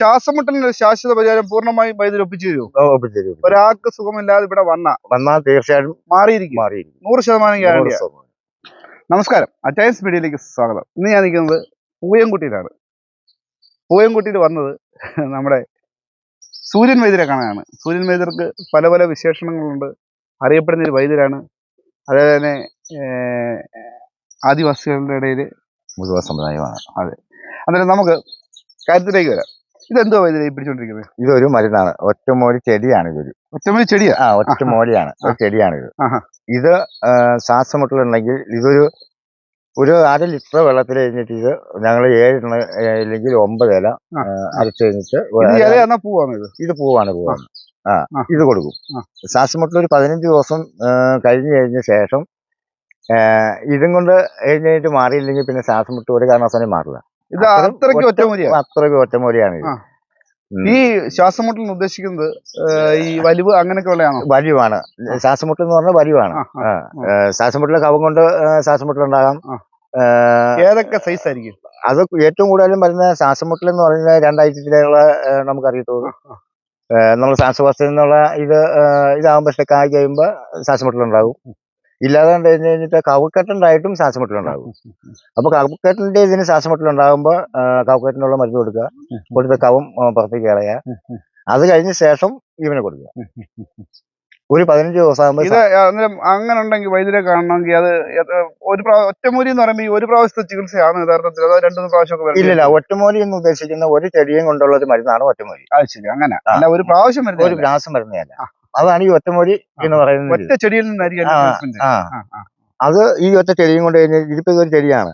ശ്വാസമുട്ടലിന് ശാശ്വത പരിഹാരം പൂർണമായും വൈദ്യുതി ഒപ്പിച്ചു തരുമോ? ഒപ്പിച്ചു ഒരാൾക്ക് സുഖമില്ലാതെ ഇവിടെ വന്ന വന്നാൽ തീർച്ചയായും മാറിയിരിക്കും. മാറിയിരിക്കും. നൂറ് ശതമാനം നൂറ് നമസ്കാരം. അറ്റയൻസ് മീഡിയയിലേക്ക് സ്വാഗതം. ഇന്ന് ഞാൻ നിൽക്കുന്നത് പൂയംകുട്ടിയിലാണ്. പൂയംകുട്ടിയിൽ വന്നത് നമ്മുടെ സൂര്യൻ വൈദ്യരെ കാണാനാണ്. സൂര്യൻ വൈദ്യർക്ക് പല പല വിശേഷണങ്ങളുണ്ട്. അറിയപ്പെടുന്ന ഒരു വൈദ്യരാണ്. അതേപോലെ തന്നെ ആദിവാസികളുടെ ഇടയിൽ മുഴുവൻ സമുദായമാണ്. അതെ. അന്നേരം നമുക്ക് കാര്യത്തിലേക്ക് വരാം. ഇതെന്തോ ഈ പിടിച്ചോണ്ടിരിക്കുന്നത് ഇതൊരു മരുന്നാണ്. ഒറ്റമൂലി ചെടിയാണ് ഇതൊരു. ഒറ്റമോലി ചെടിയാ? ആ ഒറ്റമൂലിയാണ് ചെടിയാണ് ഇത്. ഇത് ശ്വാസം ശ്വാസമുട്ടലുണ്ടെങ്കിൽ ഇതൊരു ഒരു അര ലിറ്റർ വെള്ളത്തിൽ കഴിഞ്ഞിട്ട് ഇത് ഞങ്ങൾ ഏഴെണ്ണ ഇല്ലെങ്കിൽ അല്ലെങ്കിൽ ഒമ്പത് ഇല അരച്ചു കഴിഞ്ഞിട്ട് ഇത് പൂവാണ് ഇത്? ഇത് പൂവാണ് പൂവാണ്. ആ. ഇത് കൊടുക്കും. ശ്വാസം ശ്വാസമുട്ടൽ ഒരു പതിനഞ്ച് ദിവസം കഴിഞ്ഞു കഴിഞ്ഞ ശേഷം ഇതും കൊണ്ട് കഴിഞ്ഞിട്ട് മാറിയില്ലെങ്കിൽ പിന്നെ ശ്വാസം ശ്വാസമുട്ട് ഒരു കാരണവശാലും മാറില്ല. ഇത് അത്രയും അത്രയ്ക്ക് ഒറ്റ- അത്രയ്ക്ക് ഒറ്റമൂലിയാണ്. ഉം. ഈ ശ്വാസമുട്ടൽ ഉദ്ദേശിക്കുന്നത് ഈ വലിവ് അങ്ങനെയൊക്കെ ഉള്ളതാണോ? വലിവാണ്. ശ്വാസമുട്ടൽ എന്ന് പറഞ്ഞാൽ വലിവാണ്. ശ്വാസമുട്ടൽ കവം കൊണ്ട് ശ്വാസമുട്ടൽ ഉണ്ടാകാം. ഏതൊക്കെ സൈസ് ആയിരിക്കും? അത് ഏറ്റവും കൂടുതലും വരുന്ന ശ്വാസമുട്ടൽ എന്ന് പറയുന്നത് രണ്ടാഴ്ചത്തിലുള്ള നമുക്ക് അറിയത്തുള്ളൂ നമ്മൾ ശ്വാസകോശത്തിൽ നിന്നുള്ള ഇത് ഇതാകുമ്പോൾ സ്റ്റക്ക് ആയി കഴിയുമ്പോൾ ശ്വാസമുട്ടൽ ഉണ്ടാകും. ഇല്ലാതെ കണ്ട് കഴിഞ്ഞ് കഴിഞ്ഞിട്ട് കവക്കെട്ടുണ്ടായിട്ടും ശ്വാസമുട്ടലുണ്ടാകും. അപ്പൊ കവക്കെട്ടിന്റെ ഇതിന് ശ്വാസമുട്ടലുണ്ടാകുമ്പോ കവക്കെട്ടിനുള്ള മരുന്ന് കൊടുക്കുക. കൊടുത്ത കവം പുറത്തേക്ക് കളയുക. അത് കഴിഞ്ഞ ശേഷം ഇവനെ കൊടുക്കുക. ഒരു പതിനഞ്ച് ദിവസം ഇത് അങ്ങനെ ഉണ്ടെങ്കിൽ വൈദ്യരെ കാണണമെങ്കിൽ അത് ഒരു ഒറ്റമൂലി എന്ന് പറയുമ്പോൾ ഒരു പ്രാവശ്യത്തെ ചികിത്സയാണ് യഥാർത്ഥത്തിൽ. അതോ രണ്ടു മൂന്ന് പ്രാവശ്യം ഇല്ല ഇല്ല ഒറ്റമൂലി എന്ന് ഉദ്ദേശിക്കുന്ന ഒരു ചെടിയും കൊണ്ടുള്ള ഒരു മരുന്നാണ് ഒറ്റമൂലി. അത് ശരി അങ്ങനെ. അല്ല ഒരു പ്രാവശ്യം ഒരു പ്രാവശ്യം മരുന്നല്ല അതാണ് ഈ ഒറ്റമൂലി എന്ന് പറയുന്നത് ഒറ്റ ചെടിയിൽ നിന്നായിരിക്കും. അത് ഈ ഒറ്റ ചെടിയും കൊണ്ട് കഴിഞ്ഞാൽ ഇതിപ്പോ ഇതൊരു ചെടിയാണ്.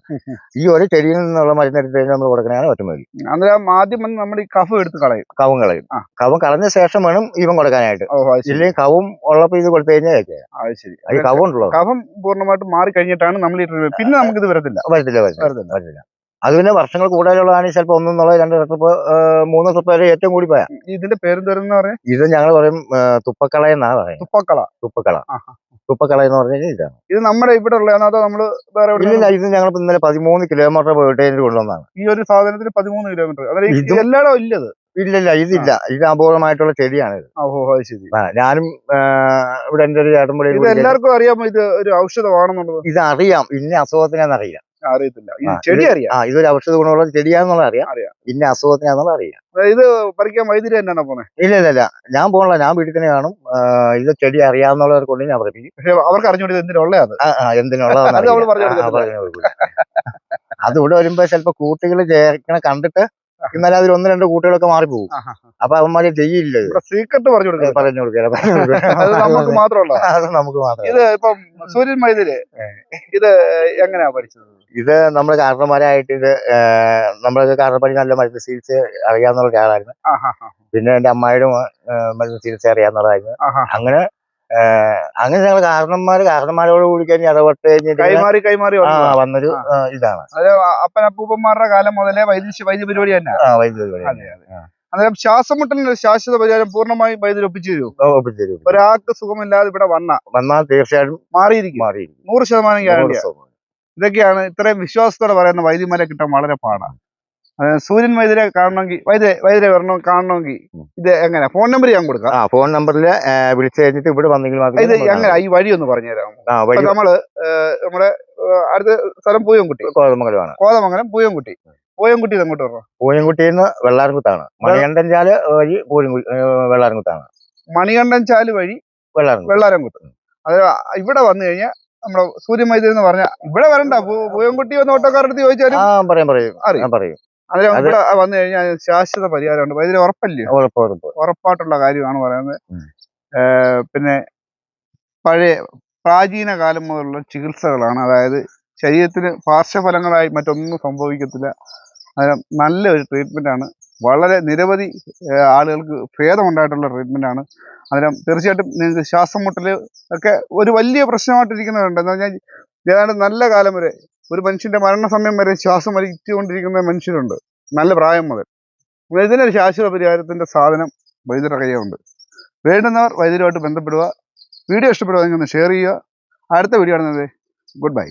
ഈ ഒരു ചെടിയിൽ നിന്നുള്ള മരുന്ന് എടുത്ത് കഴിഞ്ഞാൽ നമ്മൾ കൊടുക്കണതാണ് ഒറ്റമൂലി അന്നേരം ആദ്യം നമ്മൾ ഈ കഫ് എടുത്ത് കളയും. കവും കളയും. കവും കളഞ്ഞ ശേഷം വേണം ഇവൻ കൊടുക്കാനായിട്ട്. ഇല്ലെങ്കിൽ കവും ഉള്ളപ്പോ ഇത് കൊടുത്തു കഴിഞ്ഞാൽ കവുണ്ടല്ലോ ശരി. കവും ഉണ്ടല്ലോ. കഫം പൂർണമായിട്ട് മാറി കഴിഞ്ഞിട്ടാണ് നമ്മൾ ഈ പിന്നെ നമുക്ക് ഇത് വരത്തില്ല വരത്തില്ല വരത്തില്ല. വരത്തില്ല. അത് പിന്നെ വർഷങ്ങൾ കൂടുതലുള്ളതാണ് ചിലപ്പോൾ ഒന്നെന്നുള്ളത് രണ്ട് ട്രിപ്പ് മൂന്ന് ട്രിപ്പ് വരെ ഏറ്റവും കൂടി പോയാ. ഇതിന്റെ പേര് പറയാ ഇത് ഞങ്ങൾ പറയും തുപ്പക്കള എന്നാ പറയുന്നത് തുപ്പക്കള തുപ്പക്കള തുപ്പക്കള എന്ന് പറഞ്ഞാൽ ഇതാണ്. ഇത് നമ്മുടെ ഇവിടെ ഉള്ള അതോ നമ്മൾ വേറെ ഇത് ഞങ്ങൾ ഇന്നലെ പതിമൂന്ന് കിലോമീറ്റർ പോയിട്ട് ഇതിന് കൊണ്ടുവന്നതാണ്. ഈ ഒരു സാധനത്തിന് പതിമൂന്ന് കിലോമീറ്റർ എല്ലായിടവും ഇല്ലത്. ഇല്ലില്ല ഇതില്ല. ഇത് അപൂർവമായിട്ടുള്ള ചെടിയാണ് ഇത് ശരി. ഞാനും ഇവിടെ എന്റെ ഒരു ഇത് എല്ലാവർക്കും അറിയാമോ ഇത് ഒരു ഔഷധമാണെന്നുള്ളത്? ഇത് അറിയാം ഇന്ന അസുഖത്തിനാന്നറിയാം അറിയത്തില്ല. ഈ ചെടി അറിയാം. ആ ഇതൊരു ഔഷധ ഗുണമുള്ള ചെടിയാണെന്നുള്ള അറിയാം. അറിയാം. ഇന്ന അസുഖത്തിനാന്നുള്ള അറിയാം. ഇത് പറിക്കാൻ വൈദ്യുതി തന്നെയാണ് പോണേ? ഇല്ല ഇല്ല ഇല്ല. ഞാൻ പോകണില്ല ഞാൻ വീട്ടിൽ തന്നെ കാണും. ഇത് ചെടി അറിയാവുന്നവരെ കൊണ്ട് ഞാൻ പറയും പക്ഷെ അവർക്ക് അറിഞ്ഞോണ്ട് എന്തിനുള്ളതാണ് എന്തിനുള്ളതാണ്. അത്? ഇവിടെ വരുമ്പോ ചിലപ്പോ കൂട്ടുകൾ ചേർക്കണ കണ്ടിട്ട് ഇന്നലെ അതിൽ ഒന്ന് രണ്ട് കൂട്ടുകളൊക്കെ മാറിപ്പോകും. അപ്പൊ അവന്മാര് ചെയ്യില്ല. സീക്രട്ട് പറഞ്ഞു കൊടുക്കുക. പറഞ്ഞു കൊടുക്കുക. നമുക്ക് മാത്രമല്ല അത് നമുക്ക് മാത്രം. ഇത് ഇപ്പം സൂര്യൻ മൈതിൽ ഇത് എങ്ങനെയാ പഠിച്ചത്? ഇത് നമ്മുടെ കാരണന്മാരായിട്ട് ഇത് നമ്മളൊക്കെ കാരണപ്പണി നല്ല മരുന്ന് ചികിത്സ അറിയാവുന്ന ഒരാളായിരുന്നു. പിന്നെ എന്റെ ഏഹ്, മരുന്ന് ചികിത്സ അറിയാവുന്നതായിരുന്നു ആഹാ. അങ്ങനെ അങ്ങനെ ഞങ്ങൾ കാരണന്മാര് കാരണന്മാരോട് കൂടി കഴിഞ്ഞ് ഇടപെട്ട് കഴിഞ്ഞിട്ട് കൈമാറി കൈമാറി ആ വന്നൊരു ഇതാണ്. അത് അപ്പൻ അപ്പൂപ്പന്മാരുടെ കാലം മുതലേ വൈദ്യുതി വൈദ്യുതി പരിപാടി തന്നെ. ആ വൈദ്യുതി പരിപാടി. അന്നേരം ശ്വാസമുട്ടലിന് ശാശ്വത പരിഹാരം പൂർണമായും വൈദ്യുതി ഒപ്പിച്ചു തരുമോ? ഒപ്പിച്ചു തരും ഒരാൾക്ക് സുഖമില്ലാതെ ഇവിടെ വന്ന. വന്നാൽ തീർച്ചയായിട്ടും മാറിയിരിക്കും. മാറിയിരിക്കും. നൂറ് ശതമാനം. ഇതൊക്കെയാണ് ഇത്രയും വിശ്വാസത്തോടെ പറയുന്ന വൈദ്യന്മാരെ കിട്ടാൻ വളരെ പാടാണ്. സൂര്യൻ വൈദ്യരെ കാണണമെങ്കിൽ വൈദ്യ വൈദ്യരെ വരണം കാണണമെങ്കിൽ. ഇത് എങ്ങനെ ഫോൺ നമ്പർ ഞാൻ കൊടുക്കാം. ആ ഫോൺ നമ്പറിൽ വിളിച്ചു കഴിഞ്ഞിട്ട് ഇവിടെ വന്നെങ്കിൽ മാത്രം ഇത് എങ്ങനെ ഈ വഴി ഒന്ന് ഇപ്പൊ വഴി നമ്മൾ നമ്മുടെ അടുത്ത സ്ഥലം പൂയംകുട്ടി. കോതമംഗലമാണ്. കോതമംഗലം പൂയംകുട്ടി. പൂയംകുട്ടി അങ്ങോട്ട് വരണം? പൂയംകുട്ടിയിൽ നിന്ന് വെള്ളാരംകുത്താണ്. മണികണ്ഠൻ ചാൽ വഴി പൂയംകുട്ടി വെള്ളാരംകുത്താണ്. മണികണ്ഠൻ ചാൽ വഴി വെള്ളാരംകുത്ത്. വെള്ളാരംകുത്ത്. അത് ഇവിടെ വന്നു കഴിഞ്ഞാൽ നമ്മുടെ പറഞ്ഞ എന്ന് പറഞ്ഞാൽ ഇവിടെ വരണ്ട പൂയംകുട്ടി വന്ന് ഓട്ടോക്കാരുടെ അടുത്ത് ചോദിച്ചാലും പറയാം പറയും. അറിയും. പറയും. അതിന് അത് ഇവിടെ വന്നു കഴിഞ്ഞാൽ ശാശ്വത പരിഹാരമുണ്ട്. ഇതിൽ ഉറപ്പല്ലേ? ഉറപ്പ് ഉറപ്പ് ഉറപ്പായിട്ടുള്ള കാര്യമാണ് പറയുന്നത്. പിന്നെ പഴയ പ്രാചീന കാലം മുതലുള്ള ചികിത്സകളാണ്. അതായത് ശരീരത്തിന് പാർശ്വഫലങ്ങളായി മറ്റൊന്നും സംഭവിക്കത്തില്ല. നല്ല നല്ലൊരു ട്രീറ്റ്മെന്റ് ആണ് വളരെ നിരവധി ആളുകൾക്ക് ഭേദമുണ്ടായിട്ടുള്ള ട്രീറ്റ്മെന്റ് ആണ് അതിനും തീർച്ചയായിട്ടും നിങ്ങൾക്ക് ശ്വാസം മുട്ടൽ ഒക്കെ ഒരു വലിയ പ്രശ്നമായിട്ടിരിക്കുന്നവരുണ്ട്. എന്ന് പറഞ്ഞാൽ ഏതാണ്ട് നല്ല കാലം വരെ ഒരു മനുഷ്യന്റെ മരണസമയം വരെ ശ്വാസം വലിച്ചുകൊണ്ടിരിക്കുന്ന മനുഷ്യരുണ്ട്. നല്ല പ്രായം മുതൽ. ഇതിനൊരു ശാശ്വത പരിഹാരത്തിന്റെ സാധനം വൈദ്യുത കയ്യുണ്ട് വേണ്ടുന്നവർ വൈദ്യുതരുമായിട്ട് ബന്ധപ്പെടുക. വീഡിയോ ഇഷ്ടപ്പെടുക ഷെയർ ചെയ്യുക. അടുത്ത വീഡിയോ കാണുന്നത് ഗുഡ് ബൈ